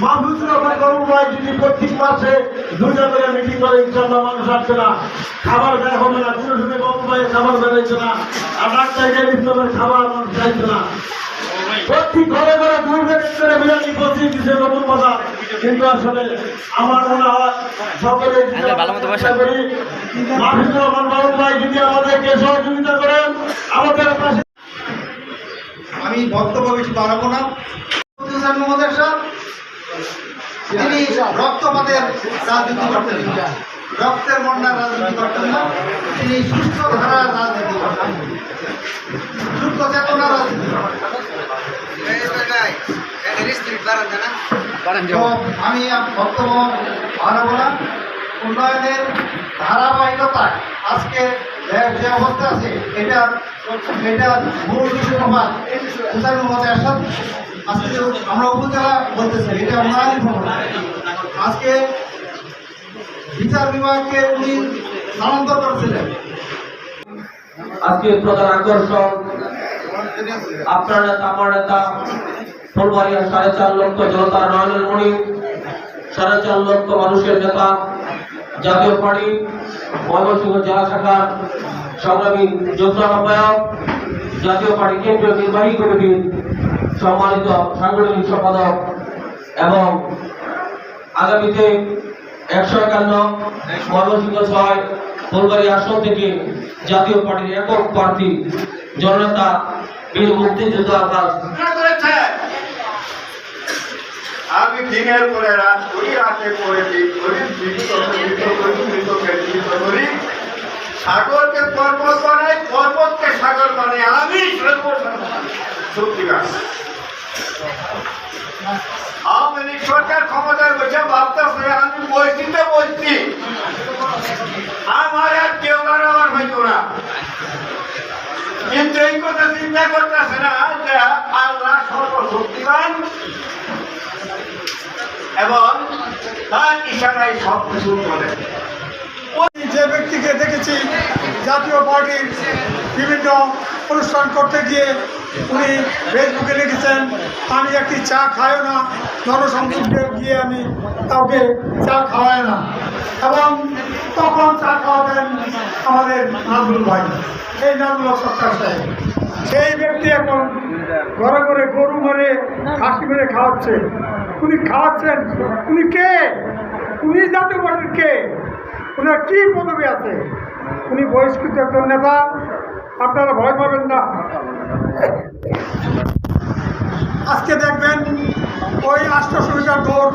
রহমান যদি প্রত্যেক মাসে দুইটা করে মিটিং করে ইনশাল্লাহ মানুষ আসছে না। খাবার ব্যয় হবে না শুনে শুনে গরম খাবার না। আর ইসলামের খাবার মানুষ চাইছে না। প্রত্যেক ঘরে ঘরে দুই প্যাকেট করে বিরিয়ানি পৌঁছে দিচ্ছে নতুন কথা কিন্তু আসলে আমার মনে হয় সকলে রহমান গরম যদি আমাদেরকে সহযোগিতা করেন আমাদের পাশে আমি বক্তব্য বেশি বাড়াবো না। মোহাম্মদ এরশাদ তিনি রক্তপাতের রাজনীতি করতেন। রক্তের বন্যার রাজনীতি করতেন না, তিনি সুস্থ ধারার রাজনীতি করতেন। সুস্থ চেতনার রাজনীতি। আমি উন্নয়নের ধারাবাহিকতায় আজকে যে- অবস্থা আছে, এটা এটা মূল মোহাম্মদ এরশাদ আজকে আমরা উপজেলা বলতেছি, এটা উন্নয়নের আজকে বিচার বিভাগকে উনি স্থানান্তর করেছিলেন। আজকে প্রধান আকর্ষণ আপনার নেতা, আমার নেতা ফুলবাড়িয়া সাড়ে চার লক্ষ জনতার নয়নের মণি, সাড়ে চার লক্ষ মানুষের নেতা, জাতীয় পার্টি, ময়মনসিংহ জেলা শাখার সংগ্রামী যোদ্ধা আহ্বায়ক জাতীয় পার্টি কেন্দ্রীয় নির্বাহী কমিটির সম্মানিত সাংগঠনিক সম্পাদক এবং আগামীতে একশো একান্ন ময়মনসিংহ ছয় ফুলবাড়ি আসন থেকে জাতীয় পার্টির একক প্রার্থী জননেতা বীর মুক্তিযোদ্ধা আকাশ আমি দিনের পরে রাত করি রাতে করি সাগরকে পর্বত বানাই, পর্বতকে সাগর বানাই। আমি সত্যিকার লীগ সরকার ক্ষমতায় বসে ভাবতেছে আমি বসতিতে বসছি। আমার আর কেউ আমার হইতো না। কিন্তু এই কথা চিন্তা করতেছে না যে আল্লাহ সর্বশক্তিমান এবং তার ইশারায় সব কিছু করে যে ব্যক্তিকে দেখেছি, জাতীয় পার্টির বিভিন্ন অনুষ্ঠান করতে গিয়ে উনি ফেসবুকে লিখেছেন আমি একটি চা খাইও না, জনসংযোগে গিয়ে আমি কাউকে চা খাওয়াই না। এবং তখন চা খাওয়াবেন আমাদের নাজমুল ভাই। এই নাজমুল হক সরকার সাহেব। সেই ব্যক্তি এখন ঘরে ঘরে গরু মেরে, খাসি মেরে খাওয়াচ্ছে। উনি খাওয়াচ্ছেন। উনি কে? উনি জাতীয় পার্টির কে? ওনার কি পদবি আছে? উনি বহিষ্কৃত একজন নেতা। আপনারা ভয় পাবেন না। মিটার দৌড়